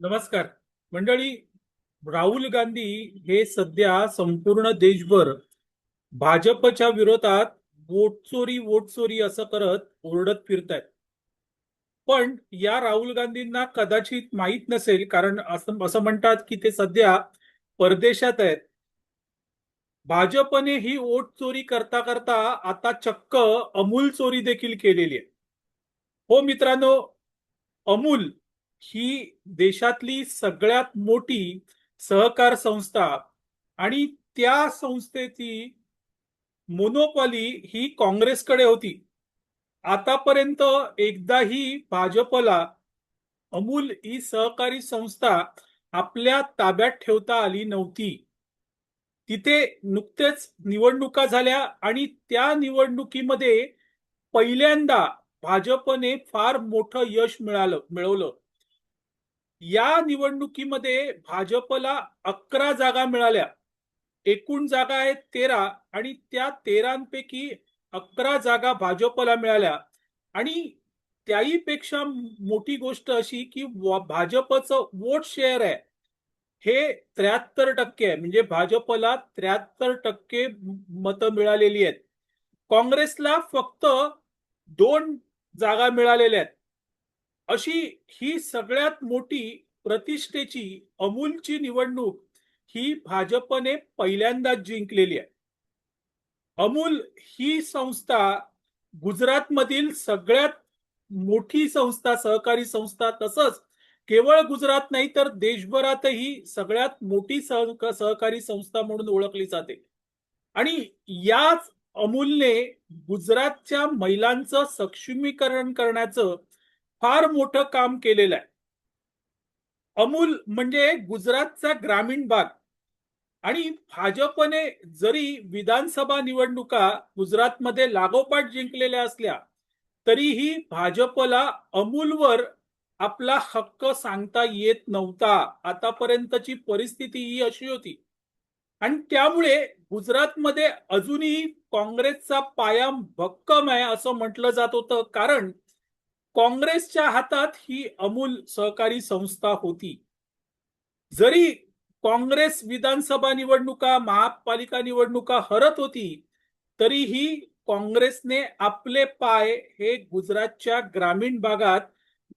नमस्कार. मंडळी राहुल गांधी हे सध्या संपूर्ण देशभर भाजपच्या विरोधात वोट चोरी वोट चोरी असं करत ओरडत फिरतायत. पण या राहुल गांधींना कदाचित माहीत नसेल कारण असं असं म्हणतात की ते सध्या परदेशात आहेत. भाजपने ही वोट चोरी करता करता आता चक्क अमूल चोरी देखील केलेली आहे. हो मित्रांनो अमूल ही देशातली सगळ्यात मोठी सहकार संस्था आणि त्या संस्थेची मोनोपॉली ही काँग्रेसकडे होती. आतापर्यंत एकदाही भाजपला अमूल ही सहकारी संस्था आपल्या ताब्यात ठेवता आली नव्हती. तिथे नुकतेच निवडणुका झाल्या आणि त्या निवडणुकीमध्ये पहिल्यांदा भाजपने फार मोठं यश मिळालं मिळवलं. या निवडणुकीमध्ये भाजपला अकरा जागा मिळाल्या. एकूण जागा आहेत तेरा आणि त्या तेरांपैकी अकरा जागा भाजपला मिळाल्या. आणि त्याही पेक्षा मोठी गोष्ट अशी की भाजपचं वोट शेअर आहे. हे त्र्याहत्तर टक्के आहे. म्हणजे भाजपला त्र्याहत्तर टक्के मतं मिळालेली आहेत. काँग्रेसला फक्त दोन जागा मिळालेल्या आहेत. अशी ही सगळ्यात मोठी प्रतिष्ठेची अमूलची निवडणूक ही भाजपने पहिल्यांदाच जिंकलेली आहे. अमूल ही संस्था गुजरातमधील सगळ्यात मोठी संस्था सहकारी संस्था तसंच केवळ गुजरात नाही तर देशभरातही सगळ्यात मोठी सह सहकारी संस्था म्हणून ओळखली जाते. आणि याच अमूलने गुजरातच्या महिलांचं सक्षमीकरण करण्याचं फार मोठं काम केलेलं आहे. अमूल म्हणजे गुजरातचा ग्रामीण भाग. आणि भाजपने जरी विधानसभा निवडणुका गुजरातमध्ये लागोपाठ जिंकलेल्या असल्या तरीही भाजपला अमूलवर आपला हक्क सांगता येत नव्हता. आतापर्यंतची परिस्थिती ही अशी होती. आणि त्यामुळे गुजरातमध्ये अजूनही काँग्रेसचा पाया भक्कम आहे असं म्हटलं जात होतं. कारण काँग्रेसच्या हातात ही अमूल सहकारी संस्था होती. जरी काँग्रेस विधानसभा निवडणुका महापालिका निवडणुका हरत होती तरीही काँग्रेसने आपले पाय हे गुजरातच्या ग्रामीण भागात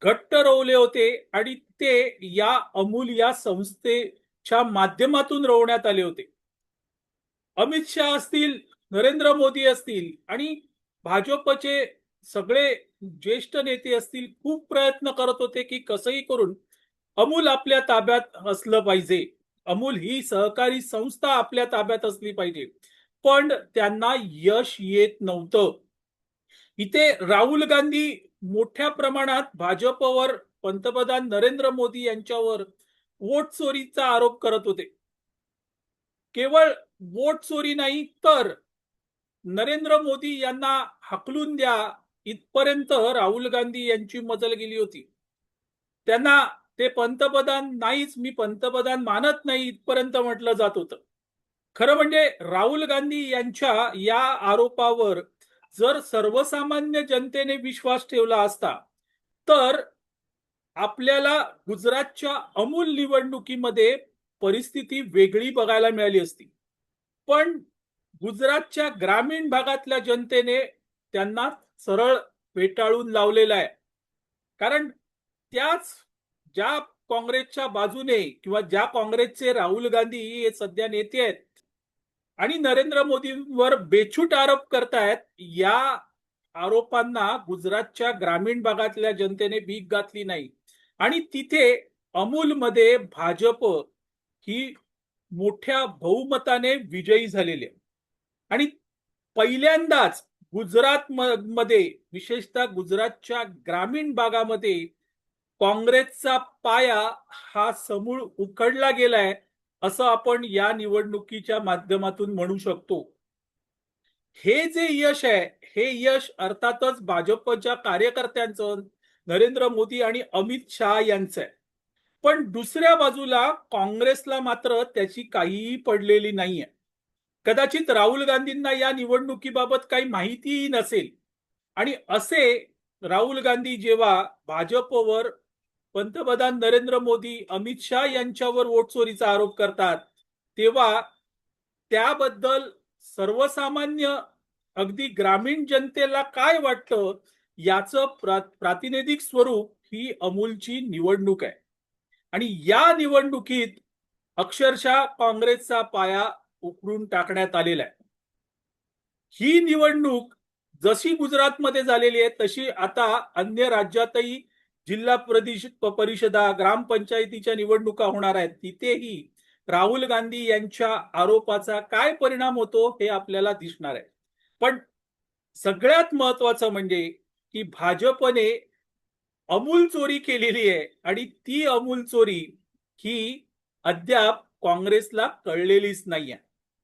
घट्ट रोवले होते आणि ते या अमूल या संस्थेच्या माध्यमातून रोवण्यात आले होते. अमित शहा असतील नरेंद्र मोदी असतील आणि भाजपचे सगळे ज्येष्ठ नेते असतील खूप प्रयत्न करत होते की कसंही करून अमूल आपल्या ताब्यात असलं पाहिजे. अमूल ही सहकारी संस्था आपल्या ताब्यात असली पाहिजे. पण त्यांना यश येत नव्हतं. इथे राहुल गांधी मोठ्या प्रमाणात भाजपवर पंतप्रधान नरेंद्र मोदी यांच्यावर वोट चोरीचा आरोप करत होते. केवळ वोट चोरी नाही तर नरेंद्र मोदी यांना हकलून द्या इथपर्यंत राहुल गांधी यांची मजल गेली होती. त्यांना ते पंतप्रधान नाहीच मी पंतप्रधान मानत नाही इथपर्यंत म्हटलं जात होतं. खरं म्हणजे राहुल गांधी यांच्या या आरोपावर जर सर्वसामान्य जनतेने विश्वास ठेवला असता तर आपल्याला गुजरातच्या अमूल निवडणुकीमध्ये परिस्थिती वेगळी बघायला मिळाली असती. पण गुजरातच्या ग्रामीण भागातल्या जनतेने त्यांना सरळ फेटाळून लावलेला आहे. कारण त्याच ज्या काँग्रेसच्या बाजूने किंवा ज्या काँग्रेसचे राहुल गांधी हे सध्या नेते आहेत आणि नरेंद्र मोदींवर बेछूट आरोप करतायत या आरोपांना गुजरातच्या ग्रामीण भागातल्या जनतेने भीक घातली नाही. आणि तिथे अमूलमध्ये भाजप ही मोठ्या बहुमताने विजयी झालेली आणि पहिल्यांदाच गुजरात मध्ये विशेषतः गुजरातच्या ग्रामीण भागामध्ये काँग्रेसचा पाया हा समूळ उखडला गेलाय असं आपण या निवडणुकीच्या माध्यमातून म्हणू शकतो. हे जे यश आहे हे यश अर्थातच भाजपच्या कार्यकर्त्यांचं नरेंद्र मोदी आणि अमित शहा यांचं आहे. पण दुसऱ्या बाजूला काँग्रेसला मात्र त्याची काहीही पडलेली नाहीये. कदाचित राहुल गांधींना या निवडणुकीबाबत काही माहितीही नसेल. आणि असे राहुल गांधी जेव्हा भाजपवर पंतप्रधान नरेंद्र मोदी अमित शहा यांच्यावर वोट चोरीचा आरोप करतात तेव्हा त्याबद्दल सर्वसामान्य अगदी ग्रामीण जनतेला काय वाटतं याचं प्रा प्रातिनिधिक स्वरूप ही अमूलची निवडणूक आहे. आणि या निवडणुकीत अक्षरशः काँग्रेसचा पाया उकरून टाकण्यात आलेला आहे. ही निवडणूक जशी गुजरातमध्ये झालेली आहे तशी आता अन्य राज्यातही जिल्हा परिष परिषदा ग्रामपंचायतीच्या निवडणुका होणार आहेत. तिथेही राहुल गांधी यांच्या आरोपाचा काय परिणाम होतो हे आपल्याला दिसणार आहे. पण सगळ्यात महत्वाचं म्हणजे की भाजपने अमूल चोरी केलेली आहे आणि ती अमूल चोरी ही अद्याप काँग्रेसला कळलेलीच नाहीये.